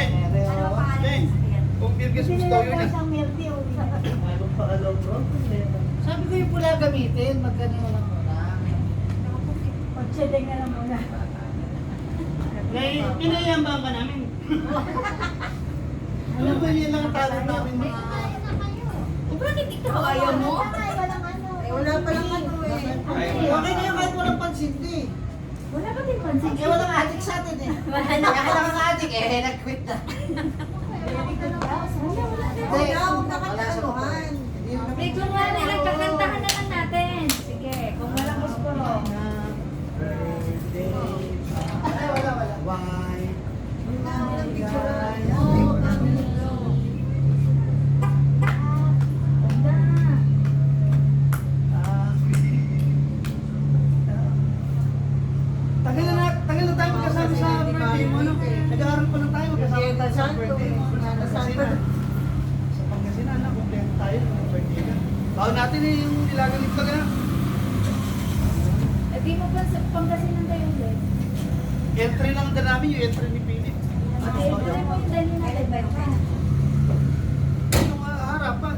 Ano pa Ben, kung Virgus gusto yun eh. Mayroon pa alaw bro. Sabi ko yung pula gamitin, magkano lang muna. Pagsedeng na lang muna. Nay, pinayambang ka namin. Alam mo yun lang ang talo namin mga... Eh, bakit ikaw ayaw mo? Eh, wala pa lang ano eh. Okay na yung kahit walang pansin di. Eh walang adik sa atin eh. Kaya ka adik eh, nag-quit na. birthday mo, ano? Nag-aaral pa lang tayo magkasama tayo sa birthday. Sa Pangasinan. Sa Pangasinan, na, kumpleto tayo ng birthday ka. Baon natin eh, yung nilagang ito ka na. Eh, di mo ba sa Pangasinan tayo ulit? Entry lang din namin, yung entry ni Philip. Ate, wala mo yung dali natin ba yun? Yung uh, harapan.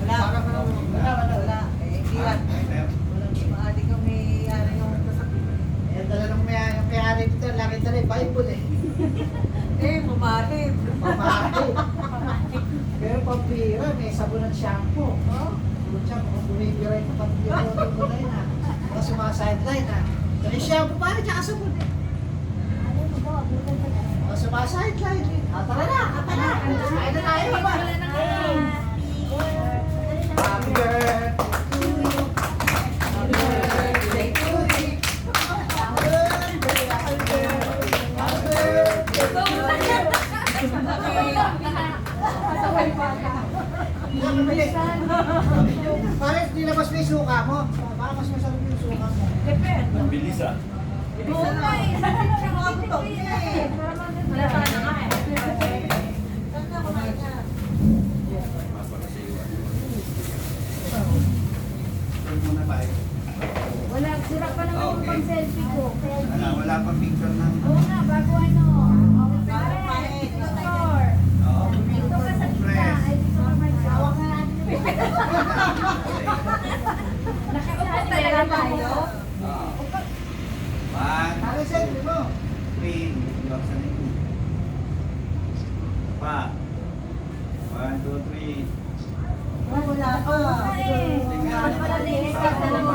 Wala. Para ka naman. Wala, wala, wala. Eh, hindi lang. Maaari kang may ari yung kasakit. Eh, dala nung may, yung may-ari dito, Bible eh. Eh, mamahalin. Pamahal. Pero pambira, may sabon at shampoo. Oh, Pucha, kung bumibira yung pambira ko na yun ha. Mga sumasideline ha. May shampoo pa rin, tsaka sabon eh. Mga sumasideline eh. Ah, tara na, tara na. Kain na tayo ba? Pare, nilabas mo yung suka mo. Baka mas masarap yung suka mo. Ang bilis ah. Oo nga eh. Mga butok niya eh. Wala pa na nga eh. Na. Wala, sira pa naman yung Okay. pang selfie ko. Wala, wala pang picture ng... Oo nga, bago ano. Pare, Pare, picture. Oo. Dito ka sa gitna. Ay, dito ka may hawak na natin. Talaga tayo. Oo. One, mo. three, iwag sa nito. Pa. One, two, three. Wala eh. Wala ka na naman. Wala ka.